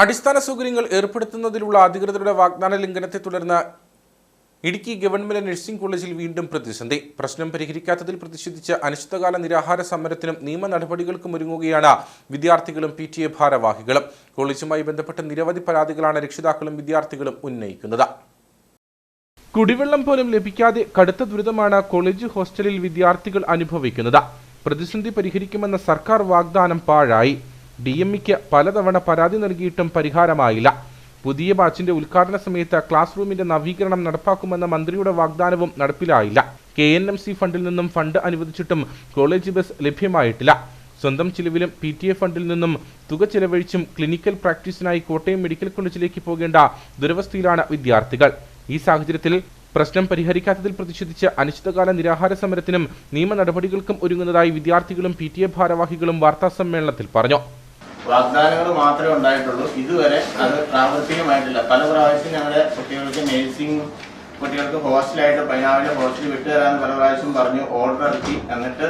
അടിസ്ഥാന സൗകര്യങ്ങൾ ഏർപ്പെടുത്തുന്നതിലുള്ള അധികൃതരുടെ വാഗ്ദാന ലംഘനത്തെ തുടർന്ന് ഇടുക്കി ഗവൺമെന്റ് നഴ്സിംഗ് കോളേജിൽ വീണ്ടും പ്രതിസന്ധി. പ്രശ്നം പരിഹരിക്കാത്തതിൽ പ്രതിഷേധിച്ച് അനിശ്ചിതകാല നിരാഹാര സമരത്തിനും നിയമ നടപടികൾക്കും ഒരുങ്ങുകയാണ് വിദ്യാർത്ഥികളും പി ടി എ ഭാരവാഹികളും. കോളേജുമായി ബന്ധപ്പെട്ട നിരവധി പരാതികളാണ് രക്ഷിതാക്കളും വിദ്യാർത്ഥികളും ഉന്നയിക്കുന്നത്. കുടിവെള്ളം പോലും ലഭിക്കാതെ കടുത്ത ദുരിതമാണ് കോളേജ് ഹോസ്റ്റലിൽ വിദ്യാർത്ഥികൾ അനുഭവിക്കുന്നത്. പ്രതിസന്ധി പരിഹരിക്കുമെന്ന സർക്കാർ വാഗ്ദാനം പാഴായി. ഡി എം ഇക്ക് പലതവണ പരാതി നൽകിയിട്ടും പരിഹാരമായില്ല. പുതിയ ബാച്ചിന്റെ ഉദ്ഘാടന സമയത്ത് ക്ലാസ് റൂമിന്റെ നവീകരണം നടപ്പാക്കുമെന്ന മന്ത്രിയുടെ വാഗ്ദാനവും നടപ്പിലായില്ല. കെ എൻ എം സി ഫണ്ടിൽ നിന്നും ഫണ്ട് അനുവദിച്ചിട്ടും കോളേജ് ബസ് ലഭ്യമായിട്ടില്ല. സ്വന്തം ചിലവിലും പി ടി എ ഫണ്ടിൽ നിന്നും തുക ചെലവഴിച്ചും ക്ലിനിക്കൽ പ്രാക്ടീസിനായി കോട്ടയം മെഡിക്കൽ കോളേജിലേക്ക് പോകേണ്ട ദുരവസ്ഥയിലാണ് വിദ്യാർത്ഥികൾ. ഈ സാഹചര്യത്തിൽ പ്രശ്നം പരിഹരിക്കാത്തതിൽ പ്രതിഷേധിച്ച് അനിശ്ചിതകാല നിരാഹാര സമരത്തിനും നിയമ നടപടികൾക്കും ഒരുങ്ങുന്നതായി വിദ്യാർത്ഥികളും പി ടി എ ഭാരവാഹികളും വാർത്താസമ്മേളനത്തിൽ പറഞ്ഞു. വാഗ്ദാനങ്ങൾ മാത്രമേ ഉണ്ടായിട്ടുള്ളൂ. ഇതുവരെ അത് പ്രാവർത്തികമായിട്ടില്ല. പല പ്രാവശ്യം ഞങ്ങളുടെ കുട്ടികൾക്ക് നേഴ്സിംഗ് കുട്ടികൾക്ക് ഹോസ്റ്റലായിട്ട് പൈനാവിലെ ഹോസ്റ്റലിൽ വിട്ടുതരാമെന്ന് പല പ്രാവശ്യം പറഞ്ഞു ഓർഡർ ഇറക്കി. എന്നിട്ട്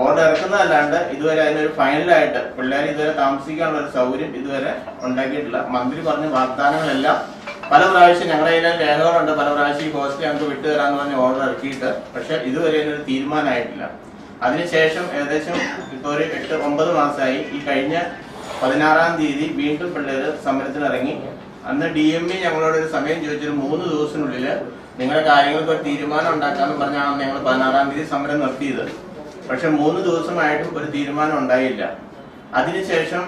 ഓർഡർ ഇറക്കുന്നതല്ലാണ്ട് ഇതുവരെ അതിനൊരു ഫൈനലായിട്ട് പിള്ളേർ ഇതുവരെ താമസിക്കാനുള്ള ഒരു സൗകര്യം ഇതുവരെ ഉണ്ടാക്കിയിട്ടില്ല. മന്ത്രി പറഞ്ഞ വാഗ്ദാനങ്ങളെല്ലാം പല പ്രാവശ്യം ഞങ്ങളുടെ കയ്യിലും രേഖകളുണ്ട്. പല പ്രാവശ്യം ഈ ഹോസ്റ്റലിൽ ഞങ്ങൾക്ക് വിട്ടുതരാമെന്ന് പറഞ്ഞ് ഓർഡർ ഇറക്കിയിട്ട്. പക്ഷെ ഇതുവരെ അതിനൊരു തീരുമാനമായിട്ടില്ല. അതിനുശേഷം ഏകദേശം ഇപ്പോൾ ഒരു എട്ട് ഒമ്പത് മാസമായി ഈ കഴിഞ്ഞ പതിനാറാം തീയതി വീണ്ടും പിള്ളേർ സമരത്തിനിറങ്ങി അന്ന് ഡി എം ഇ ഞങ്ങളോട് ഒരു സമയം ചോദിച്ചൊരു മൂന്ന് ദിവസത്തിനുള്ളിൽ നിങ്ങളുടെ കാര്യങ്ങൾക്ക് ഒരു തീരുമാനം ഉണ്ടാക്കാമെന്ന് പറഞ്ഞാണ് ഞങ്ങൾ പതിനാറാം തീയതി സമരം നിർത്തിയത്. പക്ഷെ മൂന്ന് ദിവസമായിട്ടും ഒരു തീരുമാനം ഉണ്ടായില്ല. അതിനുശേഷം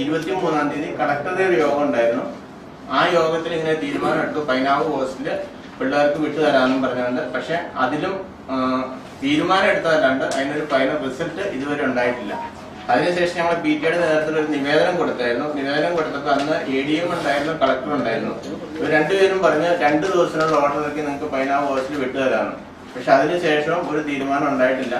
ഇരുപത്തി മൂന്നാം തീയതി കളക്ടറുടെ ഒരു യോഗം ഉണ്ടായിരുന്നു. ആ യോഗത്തിൽ ഇങ്ങനെ തീരുമാനം എടുത്തു. പൈനാവ് ഹോസ്റ്റലിൽ പിള്ളേർക്ക് വിട്ടുതരാമെന്നും പറഞ്ഞുകൊണ്ട്. പക്ഷെ അതിലും തീരുമാനം എടുത്തതല്ലാണ്ട് അതിനൊരു ഫൈനൽ റിസൾട്ട് ഇതുവരെ ഉണ്ടായിട്ടില്ല. അതിനുശേഷം ഞങ്ങൾ പി ടിയുടെ നേതൃത്വത്തിൽ ഒരു നിവേദനം കൊടുത്തായിരുന്നു. നിവേദനം കൊടുത്തപ്പോൾ അന്ന് എ ഡി എം ഉണ്ടായിരുന്നു കളക്ടർ ഉണ്ടായിരുന്നു. ഇവർ രണ്ടുപേരും പറഞ്ഞ് രണ്ട് ദിവസത്തിനുള്ള ഓർഡർ ഇറക്കി നിങ്ങൾക്ക് പൈനാവ് ഹോസ്റ്റലിൽ വിട്ടുതരാമെന്ന് പക്ഷെ അതിനുശേഷം ഒരു തീരുമാനം ഉണ്ടായിട്ടില്ല.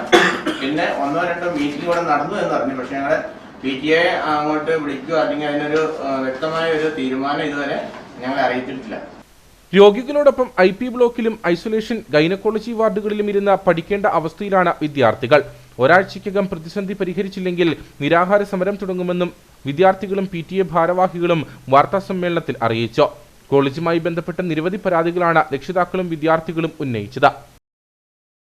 പിന്നെ ഒന്നോ രണ്ടോ മീറ്റിംഗ് കൂടെ നടന്നു എന്ന് പറഞ്ഞു. പക്ഷെ ഞങ്ങളെ പി ടി എ അങ്ങോട്ട് വിളിക്കുക അല്ലെങ്കിൽ അതിനൊരു വ്യക്തമായ ഒരു തീരുമാനം ഇതുവരെ ഞങ്ങളെ അറിയിച്ചിട്ടില്ല. രോഗികളോടൊപ്പം ഐ പി ബ്ലോക്കിലും ഐസൊലേഷൻ ഗൈനക്കോളജി വാർഡുകളിലും ഇരുന്ന പഠിക്കേണ്ട അവസ്ഥയിലാണ് വിദ്യാർത്ഥികൾ. ഒരാഴ്ചയ്ക്കകം പ്രതിസന്ധി പരിഹരിച്ചില്ലെങ്കിൽ നിരാഹാര സമരം തുടങ്ങുമെന്നും വിദ്യാർത്ഥികളും പി ടി എ ഭാരവാഹികളും വാർത്താസമ്മേളനത്തിൽ അറിയിച്ചു. കോളേജുമായി ബന്ധപ്പെട്ട നിരവധി പരാതികളാണ് രക്ഷിതാക്കളും വിദ്യാർത്ഥികളും ഉന്നയിച്ചത്.